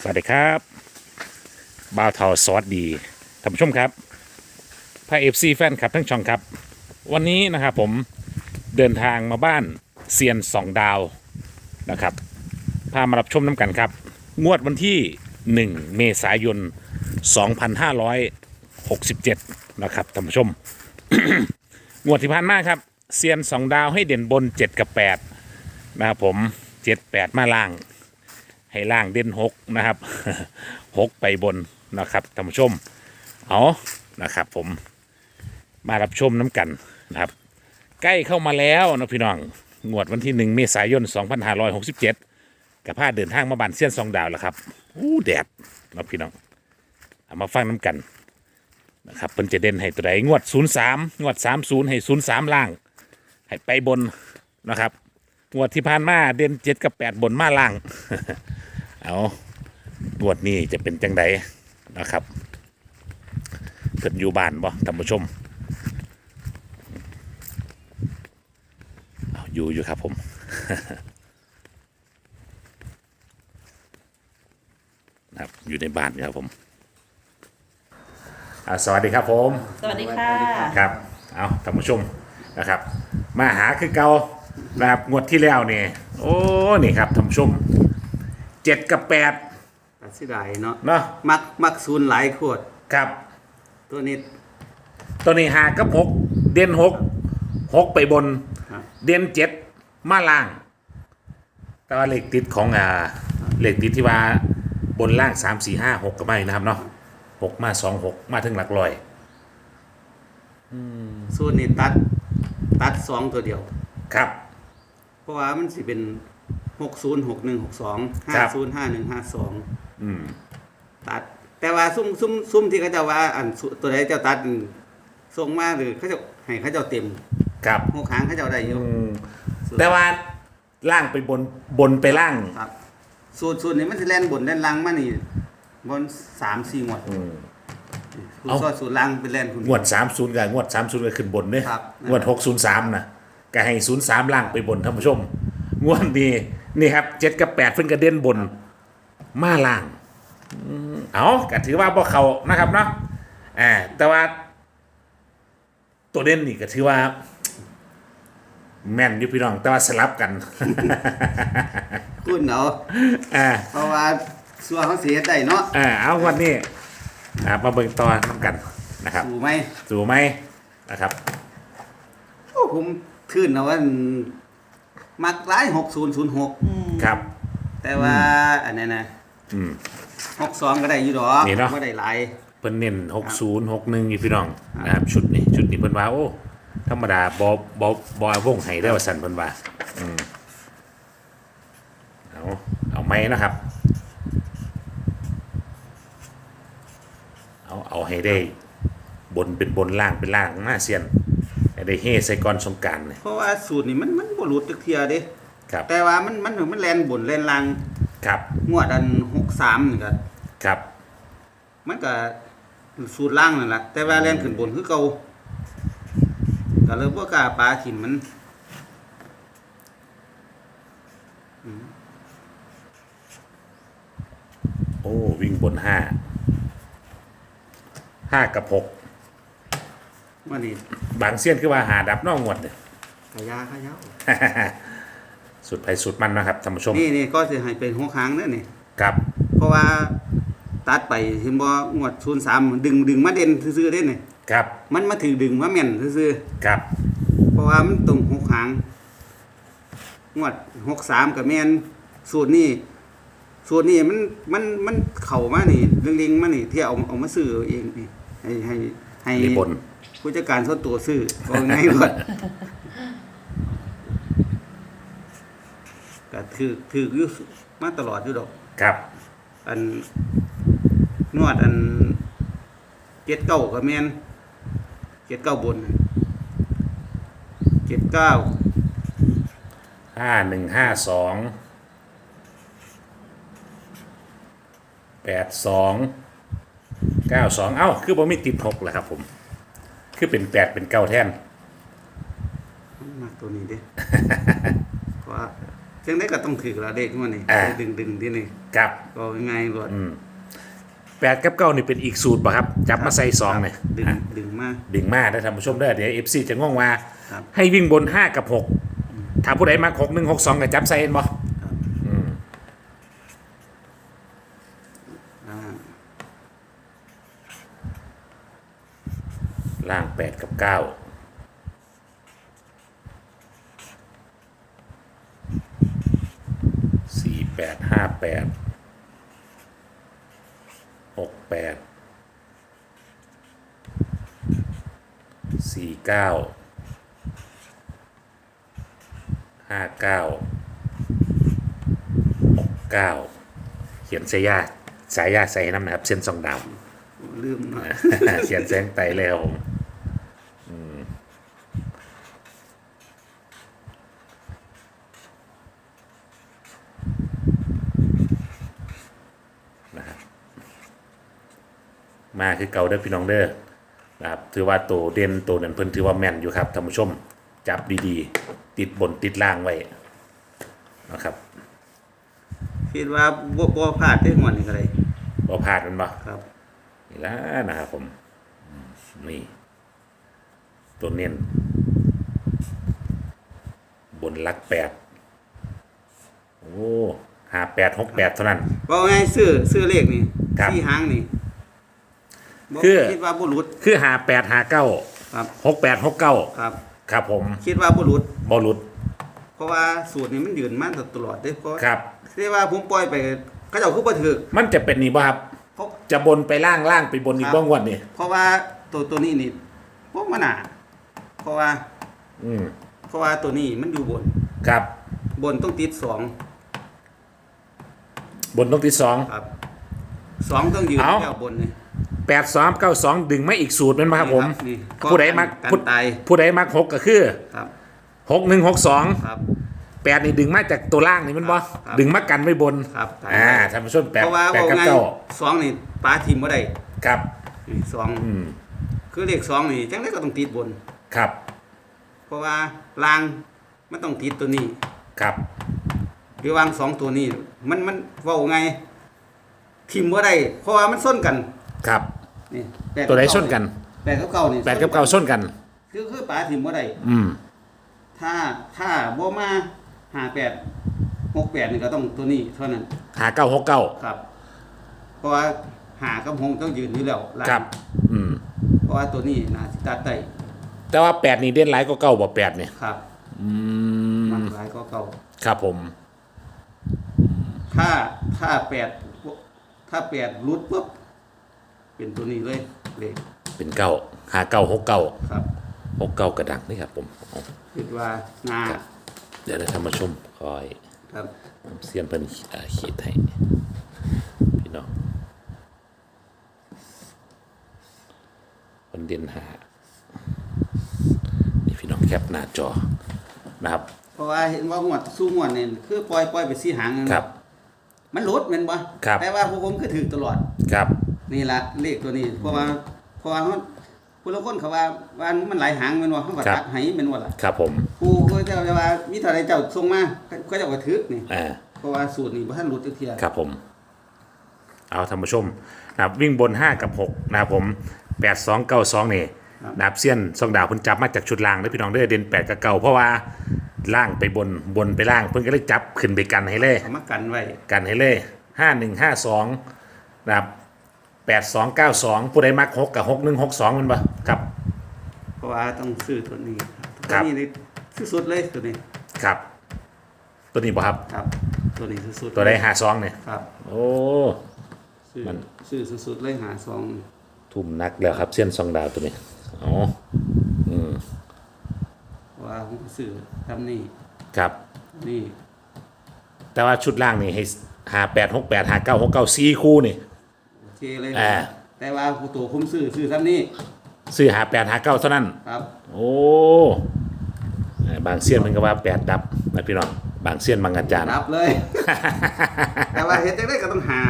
สวัสดีครับบ่าวเทาสวัสดีท่านผู้ชมครับพาเอฟซีแฟนคลับทั้งช่องครับ วันนี้นะครับผมเดินทางมาบ้านเซียนสองดาวนะครับ พามารับชมน้ำกันครับ งวดวันที่ 1 เมษายน 2567 นะครับท่านผู้ชม งวดที่ผ่านมาครับเซียนสองดาวให้เด่นบน 7 กับ 8 นะครับผม 7 8 มาล่าง ให้ล่างเด่นหกนะครับหกไปบนนะครับท่านผู้ชมเอานะครับผมมารับชมน้ำกันนะครับ ใกล้เข้ามาแล้วนะพี่น้องงวดวันที่หนึ่งเมษายน 2567กับผ้าเดินทางมาบานเซียนซองดาวแล้วครับอู้แดดนะพี่น้องเอามาฟังน้ำกันนะครับเพิ่นจะเด่นให้ตัวใดงวด 03 งวด 30 ให้ 03 ล่าง ให้ไปบนนะครับ งวดที่ผ่านมาเด่น7กับ8บนมาล่าง เอาบวดนี้จะเป็นจังไดนะครับเพิ่นอยู่บ้านบ่ท่านผู้ชมเอาอยู่อยู่ครับผมนะครับอยู่ในบ้านครับผมอ่าสวัสดีครับผม สวัสดีค่ะ ครับ เอาท่านผู้ชมนะครับ มาหาคือเก่า นะครับงวดที่แล้วนี่โอ้นี่ครับท่านผู้ชมเจ็ดกับแปดตัดสิได้เนาะเนาะมักมักศูนย์หลายขวด ครับ ตัวนี้ ตัวนี้หากับหกเด่นหกหกไปบน ครับ เด่นเจ็ดมาล่าง แต่ว่าเลขติดของอ่าเลขติดที่ว่าบนล่างสามสี่ห้าหกก็ไม่นะครับเนาะหกมาสองหกมาถึงหลักร้อย ศูนย์นี่ตัด ตัดสองตัวเดียว ครับ เพราะว่ามันสิเป็นหกศูนย์หกหนึ่งหกสองห้าครับศูนย์ห้าหนึ่งห้าสองอืมตัด แต่ว่าซุ่มซุ่มซุ่มที่เขาเจะว่าอันสุตัวใดเจ้าตัดส่งมาหรือเขาเจะให้เขาเจ้าเต็มครับหกหางเขาเจ้าได้อยู่อืมแต่ว่าล่างไปบนบนไปล่างครับ สูตรสูตรนี้มันจะแล่นบนแล่นล่างมานี่บนสามสี่งวดอืมสูตเอ้ารซอยสูตรล่างเป็นแล่นคุณ งวดสามศูนย์กับงวดสามศูนย์ก็ขึ้นบนเนี่ยครับ งวดหกศูนย์สามนะ ก็ให้ศูนย์สามล่างไปบนท่านผู้ชมงวดนี้นี่ครับเจ็ดกับแปดเพิ่นกระเด็นบน มาล่างอืมเอาก็ถือว่าบ่เขานะครับเนาะอ่าแต่ว่า ตัวเด่นนี่ก็ถือว่า แม่นอยู่พี่น้อง แต่ว่าสลับกัน คุณเนาะอ่า เพราะว่าส่วนเขาเสียได้เนาะอ่าเอาวันนี้อ่ามาเบิ่งต่อน้ำกันนะครับ ถูกไหมถูกไหมนะครับ โอ้ผม ขึ้นนะว่ามักร้ายหกศูนย์ศูนย์หกครับ แต่ว่าอันนั้นนะอืม หกสองก็ได้อยู่ดอกนี่เนาะไม่ได้หลาย เพิ่นเน้นหกศูนย์หกหนึ่งอยู่พี่น้องนะครับชุดนี้ชุดนี้เพิ่นว่าโอ้ธรรมดาบอบอบอวงไห้ได้ว่าสันเพิ่นว่าอืมเอาเอาไหมนะครับ เอาเอาให้ได้ บนเป็นบนล่างเป็นล่างหน้าเซียนให้ ได้เฮใส่ก่อนสงกรารเลยเพราะว่าสูตรนี่มันมันบ่หลุดจักเทียเด้ ครับ แต่ว่ามันมันมันแลนบนแลนล่างครับ งวดอันหกสามนี่ก็ครับ มันก็สูตรล่างนั่นแหละแต่ว่าแลนขึ้นบนคือเก่าก็เลยบ่กล้าปาขิมมันโอ้ วิ่งบนห้า ห้ากับหก ว่านี่บางเซียนคือว่าหาดับนอกงวดเนี่ยขยาขยาสุดไผสุดมันนะครับท่านผู้ชมนี่นี่ก็สิให้เป็นหัวค้างเด้อนี่ครับเพราะว่าตัดไปเห็นบ่งวด03ดึงดึงมาเด่นซื่อๆเด้นี่ครับ มันมาถือดึงมาแม่นซื่อครับ ๆเพราะว่ามันตรงหกหางงวด63ก็แม่นสูตรนี้สูตรนี้มันมันมันเข้ามานี่เล็งๆมานี่ที่เอาเอามาซื้อเองนี่ให้ให้ให้มีบน ผู้จัดการส่วนตัวซื้อว่าไงก่อนก็ถือถืออยู่มาตลอดอยู่ดอก ครับ อันนวดอันเจ็ดเก้าก็แมนเจ็ดเก้าบนเจ็ดเก้าห้าหนึ่งห้าสองแปดสองเก้าสองเอ้า คือผมมีติดหกแหละครับผม คือเป็นแปดเป็นเก้าแท่นมากตัวนี้เด้เพราะว่าจังได้ก็ต้องถือละเด็กมันนี่อ่า ดึงดึงๆที่นี่ครับก็ง่ายๆรวดอืมแปดกับเก้านี่เป็นอีกสูตรป่ะครับจับมาใส่ซองเนี่ยดึงอะดึงมาดึงมาได้ท่านผู้ชมได้อเดี๋ยวเอฟซีจะงงว่า ครับ ให้วิ่งบนห้ากับหกถ้าผู้ใดมาหกหนึ่งหกสองกับจับใส่เอ็นบ่ ครับ อืม อ่า ล่างแปดกับเก้าสี่แปดห้าแปดหกแปดสี่เก้าห้าเก้าหกเก้าเขียนสายยาสายยาใส่น้ำนะครับ เส้นสองดาวลืมหน่อยเขียนแสงไตเลยครับผมอืมนะครับ มาคือเก่าเด้อพี่น้องเด้อนะครับถือว่าตัวเด่นตัวนั้นเพิ่นถือว่าแม่นอยู่ครับท่านผู้ชมจับดีๆ ติดบนติดล่างไว้นะครับคิดว่าบ่บ่พลาดได้หมดนี่ก็ได้บ่พลาดมันบ่ครับนี่ละนะครับผมอืมนี่ตัวเน้นบนหลักแปดโอ้ห้าแปดหกแปดเท่านั้นว่าไงซื้อซื้อเลขนี่ครับสี่หางนี่ บ่คือ คิดว่าบ่หลุด คือห้าแปดห้าเก้าครับ หกแปดหกเก้าครับ ครับผมคิดว่าบ่หลุด บอลุดเพราะว่าสูตรนี้มันยืนมาตลอดเด้เพราะครับ ที่ว่าผมปล่อยไปเขาเจ้าคือบ่ถือมันจะเป็นนี่บ่ครับ เพราะ จะบนไปล่างล่างไปบนอีกครับ บ้างวันนี่เพราะว่าตัวตัวนี้นี่พวกมันน่ะเพราะว่าอืมเพราะว่าตัวนี้มันอยู่บน ครับ บนต้องติดสองบนต้องที่สอง ครับสองต้องยืนเอ้าแค่บนนี่ แปดสองเก้าสองดึงไม่อีกสูตรเป็นไหมครับผม นี่ผู้ใดมักกันผู้ตายผู้ใดมักหกก็คือครับหกหนึ่งหกสองครับ แปดนี่ดึงมาจากตัวล่างนี่มันบ่ครับดึงมากันไว้บนครับกันอ่าไว้ท่านผู้ชมแปดเพราะว่าแปดว่ากับไงเก้าสองนี่ปลาทีมบ่ได้ครับนี่สองอืมคือเลขสองนี่จังไดก็ต้องติดบน ครับเพราะว่าลางมันต้องติดตัวนี้ครับหรือวางสองตัวนี้ มันมันเว้าไงทีมบ่ได้เพราะว่ามันส้นกัน ครับ นี่แปกับตัวใดเก้าส้นกันแปดกับเก้านี่แปดกับเก้าส้นกัน คือคือปลาทีมบ่ได้อืมถ้าถ้าบ่มาหาแปดหกแปดนี่ก็ต้องตัวนี้เท่านั้นหาเก้าหกเก้าครับ เพราะว่าหากับหงต้องยืนอยู่แล้วล่ะครับ อืม เพราะว่าตัวนี้น่าสิตัดได้แต่ว่าแปดนี่เด่นหลายก็เก้าบ่แปดเนี่ยครับ อืมันมหลายก็เก่า ครับผม ถ้าถ้าแปดถ้าแปดรุดปุ๊บ เป็นตัวนี้เลยเลขเป็นเก้าหาเก้าหกเก้าครับหกเก้ากระดังนี่ครับผมเอาคิดว่านาครับเดี๋ยวได้ท่านผู้ชมคอยครับ เสียนเพิ่นเอ่อขีดให้พี่น้องคนเด่นหานี่พี่น้องแคปหน้าจอนะครับเพราะว่าเห็นว่าหวดสู้หวดนี่คือปล่อยปล่อยไปสีหางนั่นครับ มันรุดแม่นบ่ครับ แต่ว่าพวกผมคือถือตลอด ครับ นี่ละเลขตัวนี้เพราะว่าเพราะว่ามันผู้ละคนเขาว่าว่ามันหลายหางแม่นบ่เขาก็ตัดให้แม่นบ่ล่ะครับผมผู้เขาเจ้าจะว่ามีเท่าใดเจ้าส่งมาก็เจ้าก็ถือนี่อ่าเพราะว่าสูตรนี้บ่ทันรุดจักเที่ยครับผม เอาท่านผู้ชมนะครับวิ่งบน 5 กับ6นะครับผม 8 2 9 2นี่นะครับเซียนซองดาวเพิ่นจับมาจากชุดล่างเด้อพี่น้องเด้อเด่น8กับเก่าเพราะว่าล่างไปบนบนไปล่างเพิ่นก็เลยจับขึ้นไปกันให้เลย เอามากันไว้กันให้เลยห้าหนึ่งห้าสองนะครับ แปดสองเก้าสองผู้ใดมักหกกับหกหนึ่งหกสองมันปะครับ เพราะว่าต้องซื้อตัวนี้ครัตัวบนี้นี่สุดๆเลยตัวนี้ครับ ตัวนี้ป่ะครับ ครับ ตัวนี้สุดๆตัวใดหาสองเนี่ยครับโอ้ ซื้อมัน ซื้อสุดๆเลยหาซองทุ่มนักแล้วครับเส้นซองดาวตัวนี้อ๋ออืมเพราะว่าผมซื้อทำนี่ครับ นี่แต่ว่าชุดล่างนี่ให้หาแปดหกแปดหาเก้าหกเก้าสี่คู่นี่โอ เคเลยอ่า แต่ว่าผู้ตัวผมซื้อซื้อทำนี่ซื้อหาแปดหาเก้าเท่านั้น ครับ โอ้บางเสี้ยนมันก็ว่าแปดดับนะพี่น้องบางเสี้ยนบางอาจารย์รับเลย แต่ว่าเฮ็ดจังได๋ก็ต้องหา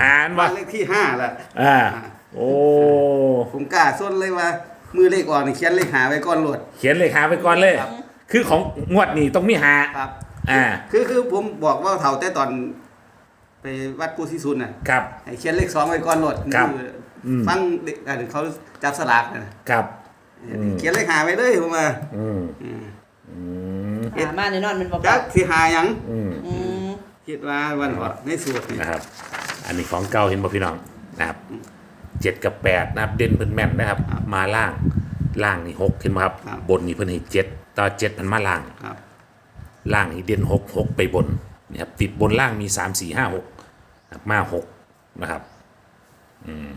หารบ้าว่านเลขที่ห้าแหละอ่าโอ้ผมกล้าส้นเลยว่า มือเลขออกนี่เขียนเลขหาไว้ก่อนโหลด เขียนเลขหาไปก่อนเลย ครับ คือของงวดนี้ต้องมีหาครับ อ่า คือคือผมบอกว่าเท่าแต่ตอน ไปวัดกูที่ซุนน่ะครับ ให้เขียนเลขสองไว้ก่อนโหลดครับคืออืม ฟังเด็กอะเขาจับสลากน่ะครับอืมเขียนเลขหาไว้เลยผมว่าอืมอืมอืมหามาแน่นอนมันบ่จักสิหาหยังอืม อืมคิดว่าวันก่อนในสูตรนี่นะครับ อันนี้ของเก่าเห็นบ่พี่น้องนะครับเจ็ดกับแปดนะครับเด่นเพิ่นแม่นนะครับ มาล่างล่างนี่หกเห็นไหมครับ บนนี่เพิ่นให้เจ็ดต่อเจ็ดมันมาล่าง ครับ ล่างนี่เด่นหกหกไปบนนี่ครับติดบนล่างมีสามสี่ห้าหก มาหกนะครับ อืม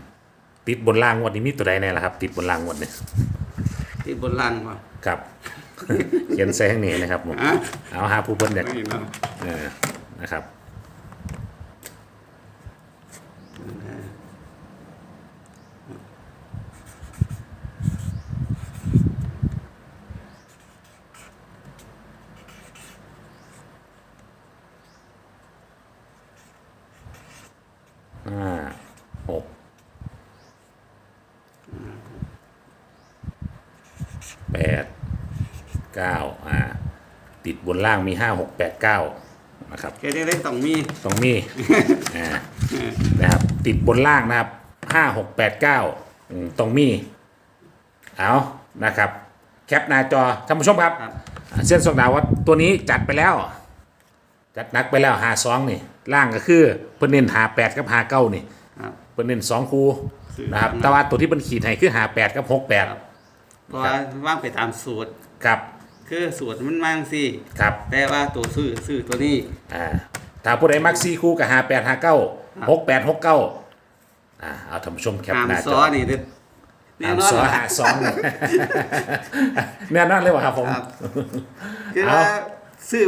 ติดบนล่างงวันนี้มีตัวใดแน่ล่ะครับ ติดบนล่างงวันนี้ที่บนล่างว่าครับ เขียนใส่ข้างนี้นะครับผมอะเอาหาผู้เพิ่นอยากไม่เนาะ เออนะครับ ห้าหก แปดเก้าอ่าติดบนล่างมีห้าหกแปดเก้านะครับแค่ได้ต้องมีตรงนี้อ่านะครับติดบนล่างนะครับห้าหกแปดเก้าตรงมีเอานะครับ แคปหน้าจอท่านผู้ชมครับ ครับอ่าเส้นสองดาวว่าตัวนี้จัดไปแล้ว จัดหนักไปแล้วหาสองนี่ล่างก็คือเพิ่นเน้นหาแปดกับหาเก้านี่ ครับ เพิ่นเน้นสองคูนะครับครับแต่ว่าตัวที่เพิ่นขีดให้คือหาแปดกับหกแปด เพราะว่าว่างไปตามสูตร ครับคือสูตรมันมาจังซี่ครับแต่ว่าตัวซื้อซื้อตัวนี้ อ่าถ้าผู้ใดมักซีคู่กับหาแปดหาเก้าหกแปดหกเก้าอ่าเอาท่านผู้ชมแคปหามหน้าซจออนี่เด็ดแน่หามนอนซอหาซองแน่นอนเลยวะครับผมครับคือเอาว่าซื้อ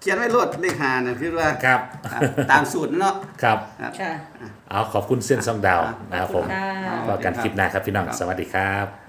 เขียนไว้รถเลขหาน่ะคือว่าครับครับ ตามสูตรเนาะครับครับค่ะเอาขอบคุณเส้นซองดาวนะครับผมค่ะก็กันคลิปหน้าครับพี่น้องสวัสดีครับค่ะ